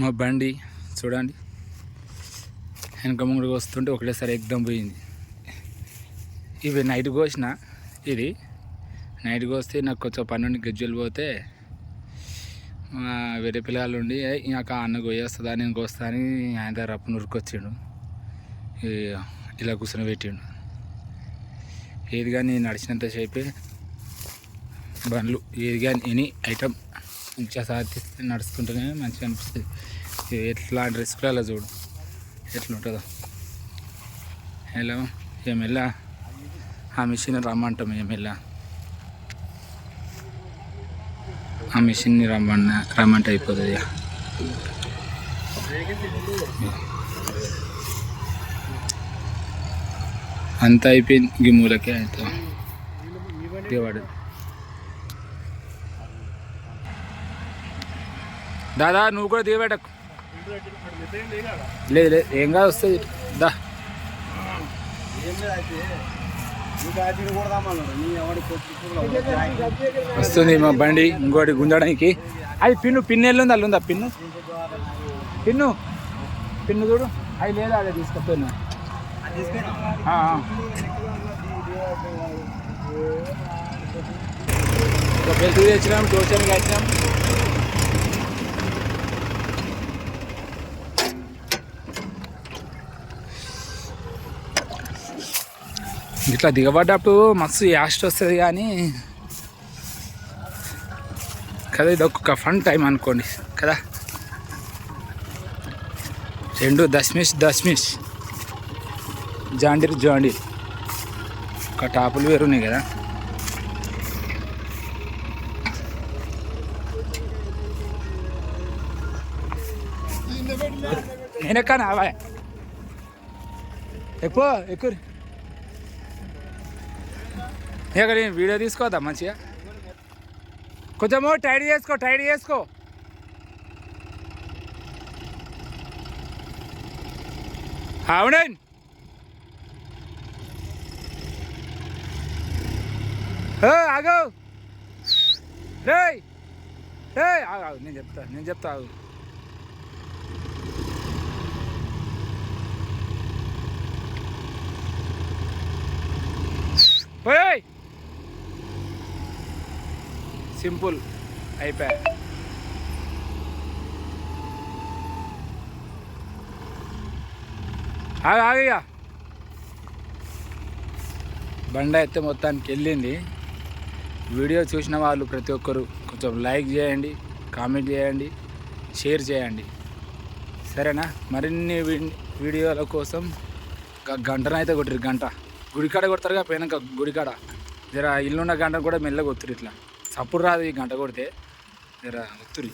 మా బండి చూడండి. వెనక ముందుకు వస్తుంటే ఒకటేసారి ఎగ్దం పోయింది. ఇవి నైట్ కోసిన ఇది. నైట్ కోస్తే నాకు కొంచెం పన్నెండు గజ్జలు పోతే మా వేరే పిల్లలు ఉండి ఇంకా అన్న కోయేస్తుందా నేను కోస్తా అని ఆయన దగ్గర అప్పు నురుకొచ్చిండు. ఇలా కూర్చొని పెట్టిండు. ఏది కానీ నడిచినంతసేపే బండ్లు ఏది కానీ ఎనీ ఐటమ్ మంచిగా సాధిస్తే నడుచుకుంటేనే మంచిగా అనిపిస్తుంది. ఎట్లాంటి ఎట్లా రిస్క్లలో చూడు. ఎట్లా ఉంటుందో. హలో ఏం ఆ మిషన్ రమ్మంటాం ఏమెల్లా ఆ మిషన్ని రమ్మన్న రమ్మంటే అయిపోతుంది ఇక. అయిపోయింది ఈ మూలకే అయితే దిగబడు దాదా నువ్వు కూడా దిగబెట్టకు లేదు లేదు ఏం కాదు వస్తుంది దా. వస్తుంది మా బండి ఇంకోటి గుంజడానికి. అది పిన్ను పిన్ ఎల్లుంది అల్లుందా? పిన్ను? పిన్ను. పిన్ను చూడు. అది లేదా అదే తీసుకొస్తున్నా ఆ, ఆ. ఒక బెల్ట్ తెచ్చినాం వచ్చినాం ఇట్లా దిగబడ్డప్పుడు మస్తు యాస్ట్ వస్తుంది కానీ కదా ఇది ఒక్కొక్క ఫన్ టైం అనుకోండి కదా. రెండు దశమిష్ దశమిష్. జాండీర్ జాండీర్ ఒక టాపులు వేరున్నాయి కదా. నేను ఎక్కువ ఎక్కువ. ఇక నేను వీడియో తీసుకోవద్దా మంచిగా? కొంచెము టైట్ చేసుకో టైట్ చేసుకో. అవునండి ఏ, ఆగు. రే రే ఆగు ఆగు నేను చెప్తా నేను చెప్తా ఆగు. సింపుల్ అయిపోయా ఆగు ఆగయ్యా బండ అయితే మొత్తానికి వెళ్ళింది. వీడియో చూసిన వాళ్ళు ప్రతి ఒక్కరు కొంచెం లైక్ చేయండి కామెంట్ చేయండి షేర్ చేయండి. సరేనా? మరిన్ని వీ- వీడియోల కోసం గంటనైతే కొట్టిరు గంట. గుడికాడ కొడతారుగా పోయినాక గుడికాడ. జర ఇల్లున్న గంట కూడా మెల్లగా కొత్తురు ఇట్లా. సప్పుడు రాదు ఈ గంట కొడితే. జర ఒత్తురి